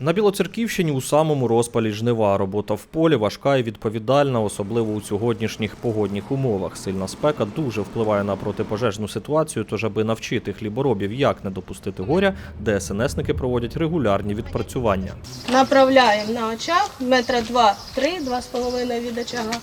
На Білоцерківщині у самому розпалі жнива. Робота в полі важка і відповідальна, особливо у сьогоднішніх погодних умовах. Сильна спека дуже впливає на протипожежну ситуацію. Тож, аби навчити хліборобів, як не допустити горя, ДСНСники проводять регулярні відпрацювання. Направляємо на очаг метра два-три, два з половиною від очага.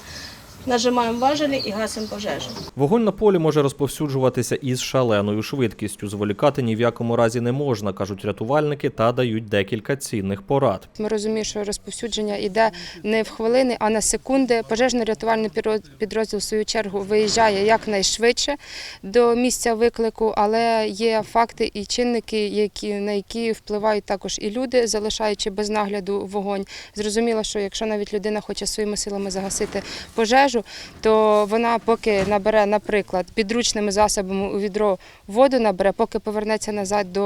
Нажимаємо важелі і гасимо пожежу. Вогонь на полі може розповсюджуватися із шаленою швидкістю. Зволікати ні в якому разі не можна, кажуть рятувальники, та дають декілька цінних порад. Ми розуміємо, що розповсюдження йде не в хвилини, а на секунди. Пожежно-рятувальний підрозділ в свою чергу виїжджає якнайшвидше до місця виклику, але є факти і чинники, які на які впливають також і люди, залишаючи без нагляду вогонь. Зрозуміло, що якщо навіть людина хоче своїми силами загасити пожежу, то вона поки набере, наприклад, підручними засобами у відро воду набере, поки повернеться назад до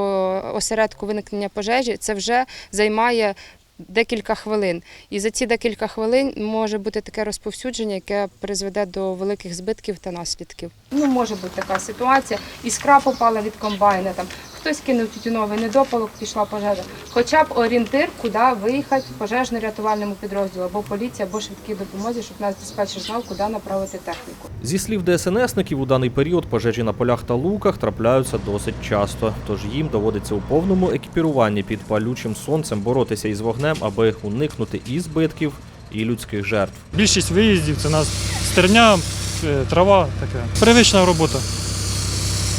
осередку виникнення пожежі, це вже займає декілька хвилин. І за ці декілька хвилин може бути таке розповсюдження, яке призведе до великих збитків та наслідків. Ну, може бути така ситуація. Іскра попала від комбайна, там хтось кинув тютюновий недопалок, пішла пожежа. Хоча б орієнтир, куди виїхати пожежно-рятувальному підрозділу, або поліція, або швидкій допомозі, щоб нас диспетчер знав, куди направити техніку. Зі слів ДСНСників, у даний період пожежі на полях та луках трапляються досить часто, тож їм доводиться у повному екіпіруванні під палючим сонцем боротися із вогнем, аби уникнути і збитків, і людських жертв. Більшість виїздів це у нас стерня, е, трава таке. Привична робота.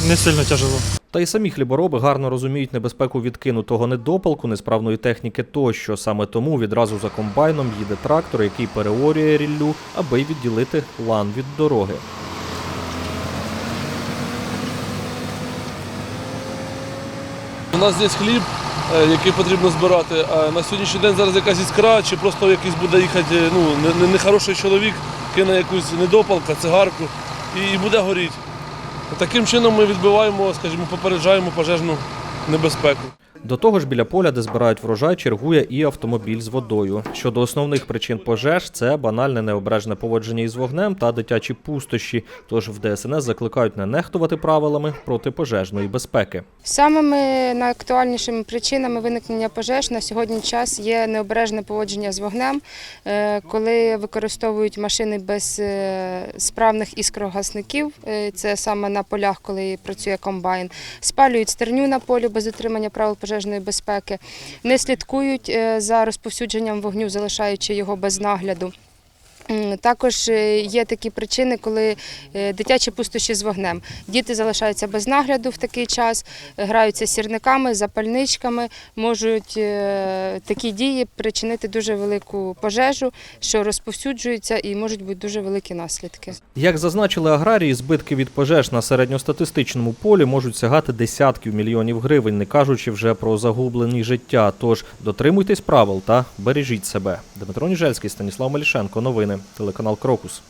Не сильно тяжело. Та й самі хлібороби гарно розуміють небезпеку відкинутого недопалку, несправної техніки тощо. Саме тому відразу за комбайном їде трактор, який переорює ріллю, аби відділити лан від дороги. У нас є хліб, е, який потрібно збирати. А на сьогоднішній день зараз якась іскра, чи просто якийсь буде їхати ну, не- не- нехороший чоловік, кине якусь недопалка, цигарку і буде горіти. Таким чином ми відбиваємо, скажімо, попереджаємо пожежну небезпеку. До того ж, біля поля, де збирають врожай, чергує і автомобіль з водою. Щодо основних причин пожеж, це банальне необережне поводження із вогнем та дитячі пустощі. Тож в ДСНС закликають не нехтувати правилами протипожежної безпеки. Самими найактуальнішими причинами виникнення пожеж на сьогодні час є необережне поводження з вогнем, е, коли використовують машини без е, справних іскрогасників, е, це саме на полях, коли працює комбайн, спалюють стерню на полі без дотримання правил пожежної безпеки, не слідкують е, за розповсюдженням вогню, залишаючи його без нагляду. Також е, є такі причини, коли е, дитячі пустощі з вогнем. Діти залишаються без нагляду в такий час, граються сірниками, запальничками, можуть е, такі дії причинити дуже велику пожежу, що розповсюджується і можуть бути дуже великі наслідки. Як зазначили аграрії, збитки від пожеж на середньостатистичному полі можуть сягати десятків мільйонів гривень, не кажучи вже про загублені життя. Тож дотримуйтесь правил та бережіть себе. Дмитро Ніжельський, Станіслав Малішенко. Новини. Телеканал Крокус.